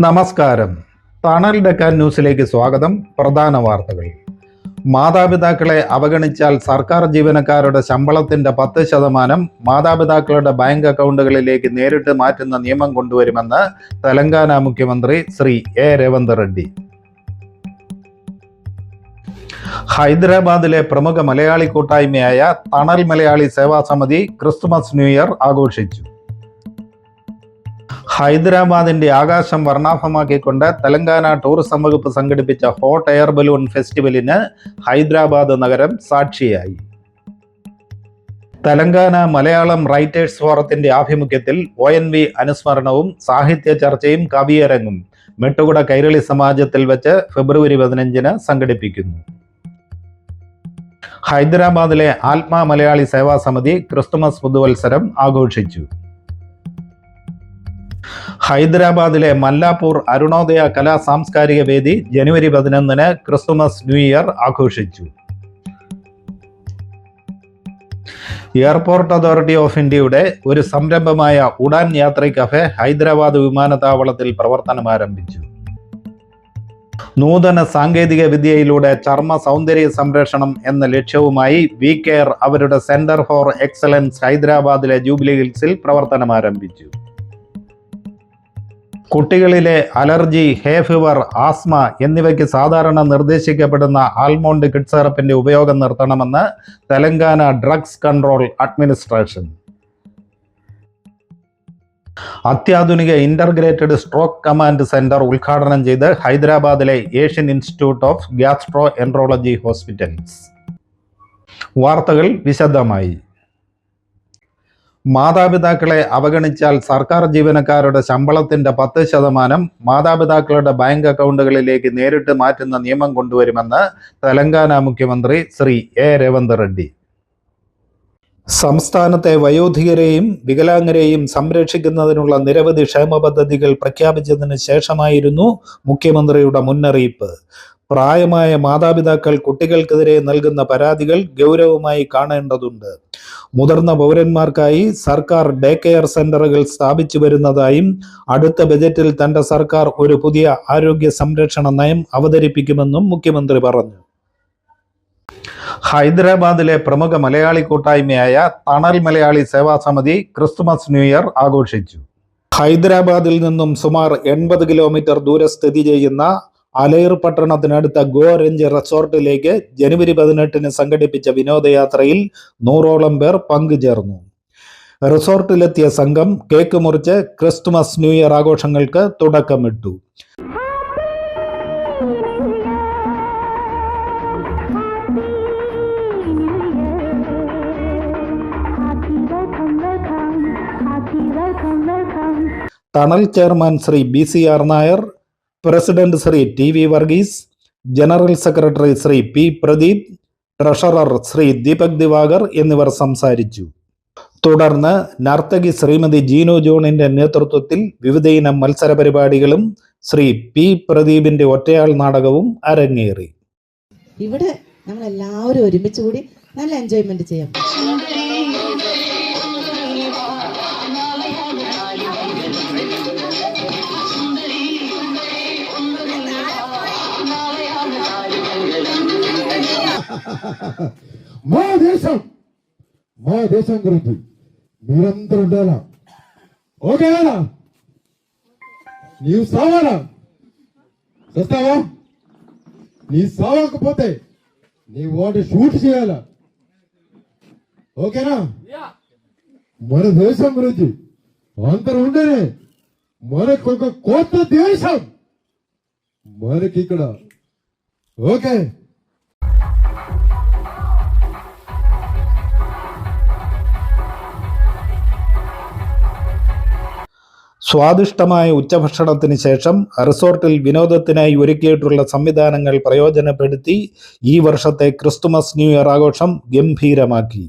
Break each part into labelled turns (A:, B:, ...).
A: നമസ്കാരം. തണൽ ഡക്കാൻ ന്യൂസിലേക്ക് സ്വാഗതം. പ്രധാന വാർത്തകൾ. മാതാപിതാക്കളെ അവഗണിച്ചാൽ സർക്കാർ ജീവനക്കാരുടെ ശമ്പളത്തിന്റെ പത്ത് ശതമാനം മാതാപിതാക്കളുടെ ബാങ്ക് അക്കൗണ്ടുകളിലേക്ക് നേരിട്ട് മാറ്റുന്ന നിയമം കൊണ്ടുവരുമെന്ന് തെലങ്കാന മുഖ്യമന്ത്രി ശ്രീ എ. രേവന്ത് റെഡ്ഡി. ഹൈദരാബാദിലെ പ്രമുഖ മലയാളി കൂട്ടായ്മയായ തണൽ മലയാളി സേവാ സമിതി ക്രിസ്തുമസ് ന്യൂ ഇയർ ആഘോഷിച്ചു. ഹൈദരാബാദിന്റെ ആകാശം വർണാഭമാക്കിക്കൊണ്ട് തെലങ്കാന ടൂറിസം വകുപ്പ് സംഘടിപ്പിച്ച ഹോട്ട് എയർ ബലൂൺ ഫെസ്റ്റിവലിന് ഹൈദരാബാദ് നഗരം സാക്ഷിയായി. തെലങ്കാന മലയാളം റൈറ്റേഴ്സ് ഫോറത്തിന്റെ ആഭിമുഖ്യത്തിൽ ഒ എൻ വി അനുസ്മരണവും സാഹിത്യ ചർച്ചയും കവിയരങ്ങും മെട്ടുകുട കൈരളി സമാജത്തിൽ വെച്ച് ഫെബ്രുവരി പതിനഞ്ചിന് സംഘടിപ്പിക്കുന്നു. ഹൈദരാബാദിലെ ആത്മാ മലയാളി സേവാ സമിതി ക്രിസ്തുമസ് പുതുവത്സരം ആഘോഷിച്ചു. ഹൈദരാബാദിലെ മല്ലാപ്പൂർ അരുണോദയ കലാ സാംസ്കാരിക വേദി ജനുവരി പതിനൊന്നിന് ക്രിസ്തുമസ് ന്യൂ ഇയർ ആഘോഷിച്ചു. എയർപോർട്ട് അതോറിറ്റി ഓഫ് ഇന്ത്യയുടെ ഒരു സംരംഭമായ ഉഡാൻ യാത്രി കഫേ ഹൈദരാബാദ് വിമാനത്താവളത്തിൽ പ്രവർത്തനം ആരംഭിച്ചു. നൂതന സാങ്കേതിക വിദ്യയിലൂടെ ചർമ്മ സൗന്ദര്യ സംരക്ഷണം എന്ന ലക്ഷ്യവുമായി വി കെയർ അവരുടെ സെന്റർ ഫോർ എക്സലൻസ് ഹൈദരാബാദിലെ ജൂബിലി ഹിൽസിൽ പ്രവർത്തനം ആരംഭിച്ചു. കുട്ടികളിലെ അലർജി ഹേ ഫീവർ ആസ്മ എന്നിവയ്ക്ക് സാധാരണ നിർദ്ദേശിക്കപ്പെടുന്ന ആൽമോണ്ട് കിഡ് സിറപ്പിന്റെ ഉപയോഗം നിർത്തണമെന്ന് തെലങ്കാന ഡ്രഗ്സ് കൺട്രോൾ അഡ്മിനിസ്ട്രേഷൻ. അത്യാധുനിക ഇന്റർഗ്രേറ്റഡ് സ്ട്രോക്ക് കമാൻഡ് സെന്റർ ഉദ്ഘാടനം ചെയ്ത് ഹൈദരാബാദിലെ Asian institute of gastroenterology hospitals. വാർത്തകൾ വിശദമായി. മാതാപിതാക്കളെ അവഗണിച്ചാൽ സർക്കാർ ജീവനക്കാരുടെ ശമ്പളത്തിന്റെ പത്ത് ശതമാനം മാതാപിതാക്കളുടെ ബാങ്ക് അക്കൗണ്ടുകളിലേക്ക് നേരിട്ട് മാറ്റുന്ന നിയമം കൊണ്ടുവരുമെന്ന് തെലങ്കാന മുഖ്യമന്ത്രി ശ്രീ എ രേവന്ത് റെഡ്ഡി. സംസ്ഥാനത്തെ വയോധികരെയും വികലാംഗരെയും സംരക്ഷിക്കുന്നതിനുള്ള നിരവധി ക്ഷേമ പദ്ധതികൾ പ്രഖ്യാപിച്ചതിന് ശേഷമായിരുന്നു മുഖ്യമന്ത്രിയുടെ മുന്നറിയിപ്പ്. പ്രായമായ മാതാപിതാക്കൾ കുട്ടികൾക്കെതിരെ നൽകുന്ന പരാതികൾ ഗൗരവമായി കാണേണ്ടതുണ്ട്. മുതിർന്ന പൗരന്മാർക്കായി സർക്കാർ ഡേ കെയർ സെന്ററുകൾ സ്ഥാപിച്ചു വരുന്നതായും അടുത്ത ബജറ്റിൽ തന്റെ സർക്കാർ ഒരു പുതിയ ആരോഗ്യ സംരക്ഷണ നയം അവതരിപ്പിക്കുമെന്നും മുഖ്യമന്ത്രി പറഞ്ഞു. ഹൈദരാബാദിലെ പ്രമുഖ മലയാളി കൂട്ടായ്മയായ തണൽ മലയാളി സേവാ സമിതി ക്രിസ്തുമസ് ന്യൂ ഇയർ ആഘോഷിച്ചു. ഹൈദരാബാദിൽ നിന്നും സുമാർ എൺപത് കിലോമീറ്റർ ദൂരെ സ്ഥിതി ചെയ്യുന്ന അലൈർ പട്ടണത്തിനടുത്ത ഗോ റേഞ്ച് റിസോർട്ടിലേക്ക് ജനുവരി പതിനെട്ടിന് സംഘടിപ്പിച്ച വിനോദയാത്രയിൽ നൂറോളം പേർ പങ്കുചേർന്നു. റിസോർട്ടിലെത്തിയ സംഘം കേക്ക് മുറിച്ച് ക്രിസ്തുമസ് ന്യൂ ഇയർ ആഘോഷങ്ങൾക്ക് തുടക്കമിട്ടു. Thanal chairman Shri B C R Nair president Shri T V Varghese general secretary Shri P Pradeep treasurer Shri Deepak Diwakar എന്നിവർ സംസാരിച്ചു. തുടർന്ന് നർത്തകി ശ്രീമതി ജീനു ജോണിന്റെ നേതൃത്വത്തിൽ വിവിധയിനം മത്സര പരിപാടികളും ശ്രീ പി പ്രദീപിന്റെ ഒറ്റയാൾ നാടകവും അരങ്ങേറി.
B: ഇവിടെ നമ്മൾ എല്ലാവരും ഒരുമിച്ച് കൂടി നല്ല എൻജോയ്മെന്റ് ചെയ്യാം.
C: మా దేశం మా దేశం గురించి మీరందరూ ఉండాలా? ఓకేనా? నీవు సావాలా? చేస్తావా? నీ సావకపోతే నీ వాటి షూట్ చేయాలా? ఓకేనా? మన దేశం గురించి అందరూ ఉండేనే మనకు ఒక కొత్త దేశం మనకి ఇక్కడ ఓకే?
A: സ്വാദിഷ്ടമായ ഉച്ചഭക്ഷണത്തിന് ശേഷം റിസോർട്ടിൽ വിനോദത്തിനായി ഒരുക്കിയിട്ടുള്ള സംവിധാനങ്ങൾ പ്രയോജനപ്പെടുത്തി ഈ വർഷത്തെ ക്രിസ്തുമസ് ന്യൂ ഇയർ ആഘോഷം ഗംഭീരമാക്കി.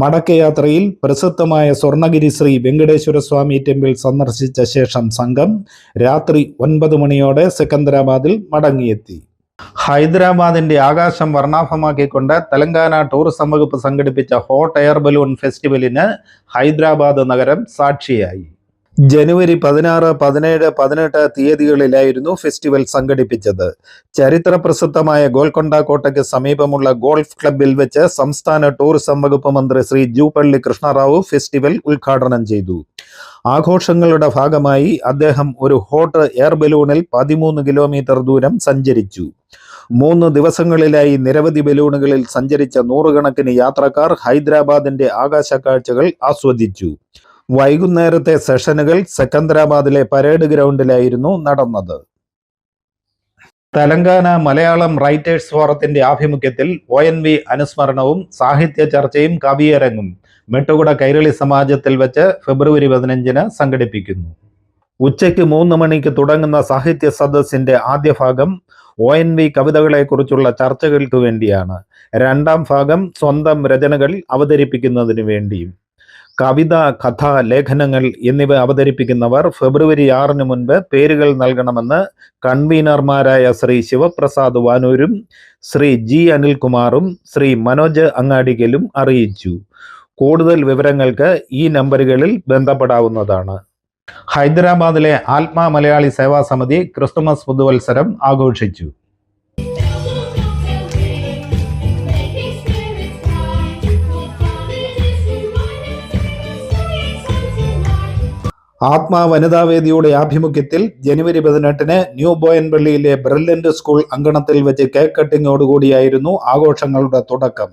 A: മടക്കയാത്രയിൽ പ്രസിദ്ധമായ സ്വർണഗിരി ശ്രീ വെങ്കടേശ്വര സ്വാമി ടെമ്പിൾ സന്ദർശിച്ച ശേഷം സംഘം രാത്രി ഒൻപത് മണിയോടെ സെക്കന്ദരാബാദിൽ മടങ്ങിയെത്തി. ഹൈദരാബാദിന്റെ ആകാശം വർണാഭമാക്കിക്കൊണ്ട് തെലങ്കാന ടൂറിസം വകുപ്പ് സംഘടിപ്പിച്ച ഹോട്ട് എയർ ബലൂൺ ഫെസ്റ്റിവലിന് ഹൈദരാബാദ് നഗരം സാക്ഷിയായി. ജനുവരി പതിനാറ് പതിനേഴ് പതിനെട്ട് തീയതികളിലായിരുന്നു ഫെസ്റ്റിവൽ സംഘടിപ്പിച്ചത്. ചരിത്ര പ്രസിദ്ധമായ ഗോൽക്കൊണ്ട കോട്ടയ്ക്ക് സമീപമുള്ള ഗോൾഫ് ക്ലബിൽ വെച്ച് സംസ്ഥാന ടൂറിസം വകുപ്പ് മന്ത്രി ശ്രീ ജൂപ്പള്ളി കൃഷ്ണറാവു ഫെസ്റ്റിവൽ ഉദ്ഘാടനം ചെയ്തു. ആഘോഷങ്ങളുടെ ഭാഗമായി അദ്ദേഹം ഒരു ഹോട്ട് എയർ ബലൂണിൽ പതിമൂന്ന് കിലോമീറ്റർ ദൂരം സഞ്ചരിച്ചു. മൂന്ന് ദിവസങ്ങളിലായി നിരവധി ബലൂണുകളിൽ സഞ്ചരിച്ച നൂറുകണക്കിന് യാത്രക്കാർ ഹൈദരാബാദിന്റെ ആകാശ കാഴ്ചകൾ ആസ്വദിച്ചു. വൈകുന്നേരത്തെ സെഷനുകൾ സെക്കന്ദരാബാദിലെ പരേഡ് ഗ്രൗണ്ടിലായിരുന്നു നടന്നത്. തെലങ്കാന മലയാളം റൈറ്റേഴ്സ് ഫോറത്തിന്റെ ആഭിമുഖ്യത്തിൽ ഒ എൻ വി അനുസ്മരണവും സാഹിത്യ ചർച്ചയും കവിയരങ്ങും മെട്ടുകുട കൈരളി സമാജത്തിൽ വെച്ച് ഫെബ്രുവരി പതിനഞ്ചിന് സംഘടിപ്പിക്കുന്നു. ഉച്ചയ്ക്ക് മൂന്ന് മണിക്ക് തുടങ്ങുന്ന സാഹിത്യ സദസ്സിന്റെ ആദ്യ ഭാഗം ഒ എൻ വി കവിതകളെക്കുറിച്ചുള്ള ചർച്ചകൾക്ക് വേണ്ടിയാണ്. രണ്ടാം ഭാഗം സ്വന്തം രചനകൾ അവതരിപ്പിക്കുന്നതിന് വേണ്ടിയും കവിത കഥ ലേഖനങ്ങൾ എന്നിവ അവതരിപ്പിക്കുന്നവർ ഫെബ്രുവരി ആറിന് മുൻപ് പേരുകൾ നൽകണമെന്ന് കൺവീനർമാരായ ശ്രീ ശിവപ്രസാദ് വാനൂരും ശ്രീ ജി അനിൽകുമാറും ശ്രീ മനോജ് അങ്ങാടികലും അറിയിച്ചു. കൂടുതൽ വിവരങ്ങൾക്ക് ഈ നമ്പറുകളിൽ ബന്ധപ്പെടാവുന്നതാണ്. ഹൈദരാബാദിലെ ആത്മാ മലയാളി സേവാ സമിതി ക്രിസ്തുമസ് പുതുവത്സരം ആഘോഷിച്ചു. ആത്മാ വനിതാവേദിയുടെ ആഭിമുഖ്യത്തിൽ ജനുവരി പതിനെട്ടിന് ന്യൂ ബോയൻപള്ളിയിലെ ബ്രില്യന്റ് സ്കൂൾ അങ്കണത്തിൽ വെച്ച് കേക്ക് കട്ടിങ്ങോടുകൂടിയായിരുന്നു ആഘോഷങ്ങളുടെ തുടക്കം.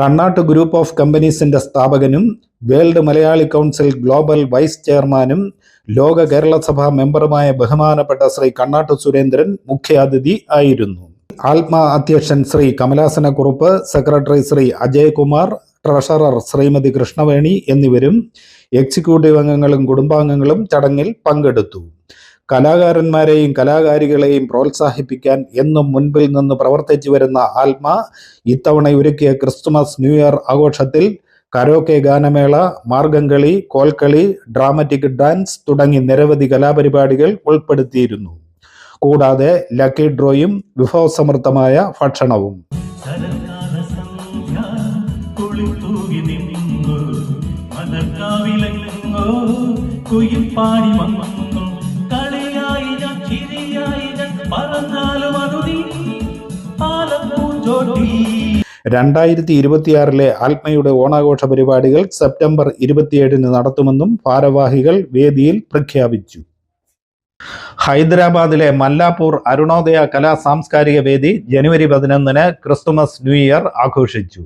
A: കണ്ണാട്ട് ഗ്രൂപ്പ് ഓഫ് കമ്പനീസിന്റെ സ്ഥാപകനും world Malayali council global vice ചെയർമാനും ലോക കേരള സഭാ മെമ്പറുമായ ബഹുമാനപ്പെട്ട ശ്രീ കണ്ണാട്ട് സുരേന്ദ്രൻ മുഖ്യാതിഥി ആയിരുന്നു. ആത്മാ അധ്യക്ഷൻ ശ്രീ കമലാസനക്കുറുപ്പ് സെക്രട്ടറി ശ്രീ അജയ്കുമാർ ട്രഷറർ ശ്രീമതി കൃഷ്ണവേണി എന്നിവരും എക്സിക്യൂട്ടീവ് അംഗങ്ങളും കുടുംബാംഗങ്ങളും ചടങ്ങിൽ പങ്കെടുത്തു. കലാകാരന്മാരെയും കലാകാരികളെയും പ്രോത്സാഹിപ്പിക്കാൻ എന്നും മുൻപിൽ നിന്ന് പ്രവർത്തിച്ചു വരുന്ന ആത്മ ഇത്തവണ ഒരുക്കിയ ക്രിസ്തുമസ് ന്യൂ ഇയർ ആഘോഷത്തിൽ കരോക്കെ ഗാനമേള മാർഗംകളി കോൽക്കളി ഡ്രാമറ്റിക് ഡാൻസ് തുടങ്ങി നിരവധി കലാപരിപാടികൾ ഉൾപ്പെടുത്തിയിരുന്നു. കൂടാതെ ലക്കി ഡ്രോയും വിഭവസമൃദ്ധമായ ഭക്ഷണവും.
D: കളിയായി ചിരിയായി
A: രണ്ടായിരത്തി ഇരുപത്തിയാറിലെ ആത്മയുടെ ഓണാഘോഷ പരിപാടികൾ സെപ്റ്റംബർ ഇരുപത്തിയേഴിന് നടത്തുമെന്നും ഭാരവാഹികൾ വേദിയിൽ പ്രഖ്യാപിച്ചു. ഹൈദരാബാദിലെ മല്ലാപൂർ അരുണോദയ കലാ സാംസ്കാരിക വേദി ജനുവരി പതിനൊന്നിന് ക്രിസ്തുമസ് ന്യൂ ഇയർ ആഘോഷിച്ചു.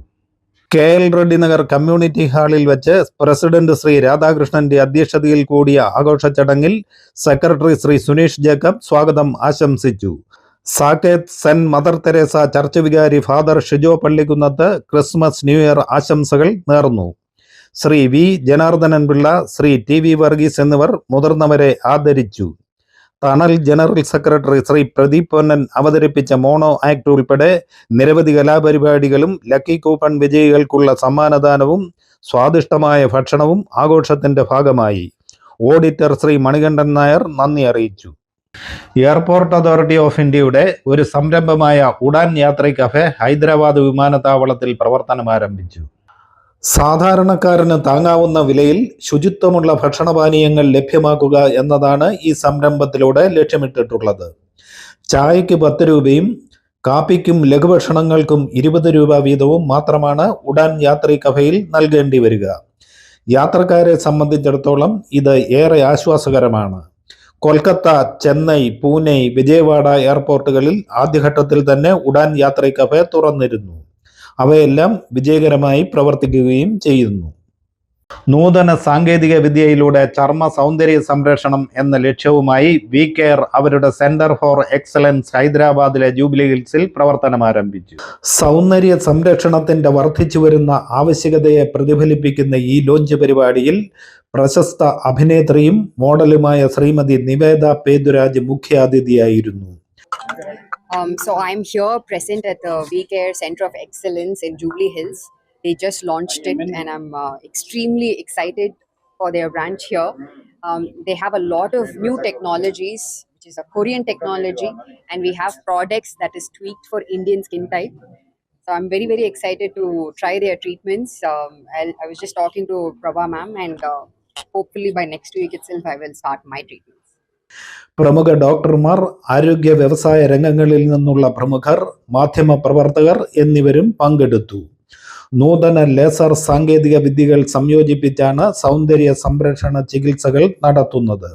A: K L Reddy Nagar community ഹാളിൽ വെച്ച് പ്രസിഡന്റ് ശ്രീ രാധാകൃഷ്ണന്റെ അധ്യക്ഷതയിൽ കൂടിയ ആഘോഷ ചടങ്ങിൽ സെക്രട്ടറി ശ്രീ സുനീഷ് ജേക്കബ് സ്വാഗതം ആശംസിച്ചു. Saket Saint Mother Teresa church വികാരി father Shijo Pallikkunnath Christmas new year ആശംസകൾ നേർന്നു. Shri V Janardhanan Pillai Shri T V Varghese എന്നിവർ മുതിർന്നവരെ ആദരിച്ചു. തണൽ ജനറൽ സെക്രട്ടറി ശ്രീ പ്രദീപ് പൊന്നൻ അവതരിപ്പിച്ച മോണോ ആക്ട് ഉൾപ്പെടെ നിരവധി കലാപരിപാടികളും ലക്കി കൂപ്പൺ വിജയികൾക്കുള്ള സമ്മാനദാനവും സ്വാദിഷ്ടമായ ഭക്ഷണവും ആഘോഷത്തിന്റെ ഭാഗമായി. ഓഡിറ്റർ ശ്രീ മണികണ്ഠൻ നായർ നന്ദി അറിയിച്ചു. എയർപോർട്ട് അതോറിറ്റി ഓഫ് ഇന്ത്യയുടെ ഒരു സംരംഭമായ ഉഡാൻ യാത്രി കഫേ ഹൈദരാബാദ് വിമാനത്താവളത്തിൽ പ്രവർത്തനം ആരംഭിച്ചു സാധാരണക്കാരന് താങ്ങാവുന്ന വിലയിൽ ശുചിത്വമുള്ള ഭക്ഷണപാനീയങ്ങൾ ലഭ്യമാക്കുക എന്നതാണ് ഈ സംരംഭത്തിലൂടെ ലക്ഷ്യമിട്ടിട്ടുള്ളത്. ചായയ്ക്ക് പത്ത് രൂപയും കാപ്പിക്കും ലഘുഭക്ഷണങ്ങൾക്കും ഇരുപത് രൂപ വീതവും മാത്രമാണ് ഉഡാൻ യാത്രി കഫയിൽ നൽകേണ്ടി വരിക. യാത്രക്കാരെ സംബന്ധിച്ചിടത്തോളം ഇത് ഏറെ ആശ്വാസകരമാണ്. കൊൽക്കത്ത ചെന്നൈ പൂനെ വിജയവാഡ എയർപോർട്ടുകളിൽ ആദ്യഘട്ടത്തിൽ തന്നെ ഉഡാൻ യാത്രി കഫേ തുറന്നിരുന്നു. അവയെല്ലാം വിജയകരമായി പ്രവർത്തിക്കുകയും ചെയ്യുന്നു. നൂതന സാങ്കേതിക വിദ്യയിലൂടെ ചർമ്മ സൗന്ദര്യ സംരക്ഷണം എന്ന ലക്ഷ്യവുമായി വി കെയർ അവരുടെ സെന്റർ ഫോർ എക്സലൻസ് ഹൈദരാബാദിലെ ജൂബിലി ഹിൽസിൽ പ്രവർത്തനം ആരംഭിച്ചു. സൗന്ദര്യ സംരക്ഷണത്തിന്റെ വർദ്ധിച്ചു വരുന്ന ആവശ്യകതയെ പ്രതിഫലിപ്പിക്കുന്ന ഈ ലോഞ്ച് പരിപാടിയിൽ പ്രശസ്ത അഭിനേത്രിയും മോഡലുമായ Shrimati Niveda Pethuraj മുഖ്യാതിഥിയായിരുന്നു.
E: Um, so I'm here present at the VCare Center of Excellence in Jubilee Hills. they just launched it, and I'm uh, extremely excited for their branch here. Um, they have a lot of new technologies, which is a Korean technology, and we have products that is tweaked for Indian skin type. So I'm very very excited to try their treatments. Um, I'll, I was just talking to Prabha ma'am, and uh, hopefully by next week itself I will start my treatments.
A: പ്രമുഖ ഡോക്ടർമാർ ആരോഗ്യ വ്യവസായ രംഗങ്ങളിൽ നിന്നുള്ള പ്രമുഖർ മാധ്യമ പ്രവർത്തകർ എന്നിവരും പങ്കെടുത്തു. നൂതന ലേസർ സാങ്കേതിക വിദ്യകൾ സംയോജിപ്പിച്ചാണ് സൗന്ദര്യ സംരക്ഷണ ചികിത്സകൾ നടത്തുന്നത്.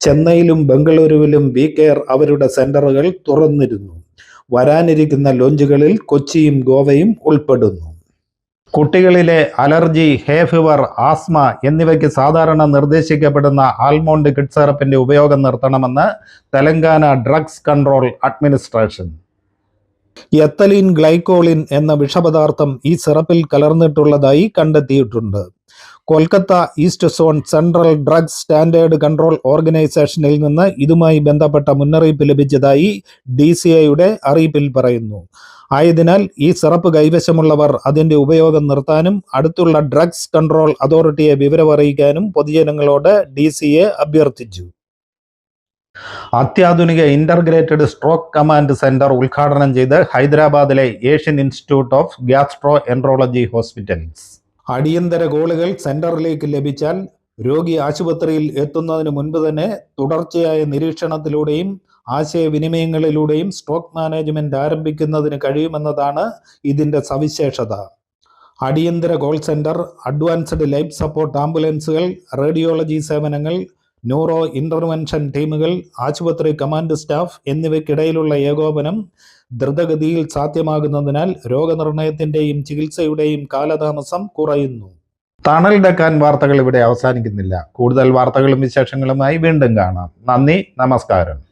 A: ചെന്നൈയിലും ബംഗളൂരുവിലും വി കെയർ അവരുടെ സെന്ററുകൾ തുറന്നിരുന്നു. വരാനിരിക്കുന്ന ലോഞ്ചുകളിൽ കൊച്ചിയും ഗോവയും ഉൾപ്പെടുന്നു. കുട്ടികളിലെ അലർജി ഹേ ഫീവർ ആസ്മ എന്നിവയ്ക്ക് സാധാരണ നിർദ്ദേശിക്കപ്പെടുന്ന ആൽമോണ്ട് കിഡ് സിറപ്പിന്റെ ഉപയോഗം നിർത്തണമെന്ന് Telangana drugs control administration. Ethylene ഗ്ലൈക്കോളിൻ എന്ന വിഷപദാർത്ഥം ഈ സിറപ്പിൽ കലർന്നിട്ടുള്ളതായി കണ്ടെത്തിയിട്ടുണ്ട്. Kolkata east zone central drugs standard control ഓർഗനൈസേഷനിൽ നിന്ന് ഇതുമായി ബന്ധപ്പെട്ട മുന്നറിയിപ്പ് ലഭിച്ചതായി ഡി അറിയിപ്പിൽ പറയുന്നു. ആയതിനാൽ ഈ സിറപ്പ് കൈവശമുള്ളവർ അതിന്റെ ഉപയോഗം നിർത്താനും അടുത്തുള്ള ഡ്രഗ്സ് കൺട്രോൾ അതോറിറ്റിയെ വിവരമറിയിക്കാനും പൊതുജനങ്ങളോട് ഡി സി എ അഭ്യർത്ഥിച്ചു. അത്യാധുനിക ഇന്റർഗ്രേറ്റഡ് സ്ട്രോക്ക് കമാൻഡ് സെന്റർ ഉദ്ഘാടനം ചെയ്ത് ഹൈദരാബാദിലെ Asian institute of gastroenterology hospitals. അടിയന്തര ഗോളുകൾ സെന്ററിലേക്ക് ലഭിച്ചാൽ രോഗി ആശുപത്രിയിൽ എത്തുന്നതിന് മുൻപ് തന്നെ തുടർച്ചയായ നിരീക്ഷണത്തിലൂടെയും ആശയവിനിമയങ്ങളിലൂടെയും സ്റ്റോക്ക് മാനേജ്മെന്റ് ആരംഭിക്കുന്നതിന് കഴിയുമെന്നതാണ് ഇതിന്റെ സവിശേഷത. അടിയന്തര call centre advanced life support ആംബുലൻസുകൾ radiology സേവനങ്ങൾ ന്യൂറോ ഇന്റർവെൻഷൻ ടീമുകൾ ആശുപത്രി കമാൻഡ് സ്റ്റാഫ് എന്നിവയ്ക്കിടയിലുള്ള ഏകോപനം ദ്രുതഗതിയിൽ സാധ്യമാകുന്നതിനാൽ രോഗനിർണയത്തിന്റെയും ചികിത്സയുടെയും കാലതാമസം കുറയുന്നു. തണൽ ഡക്കാൻ വാർത്തകൾ ഇവിടെ അവസാനിക്കുന്നില്ല. കൂടുതൽ വാർത്തകളും വിശേഷങ്ങളുമായി വീണ്ടും കാണാം. നന്ദി നമസ്കാരം.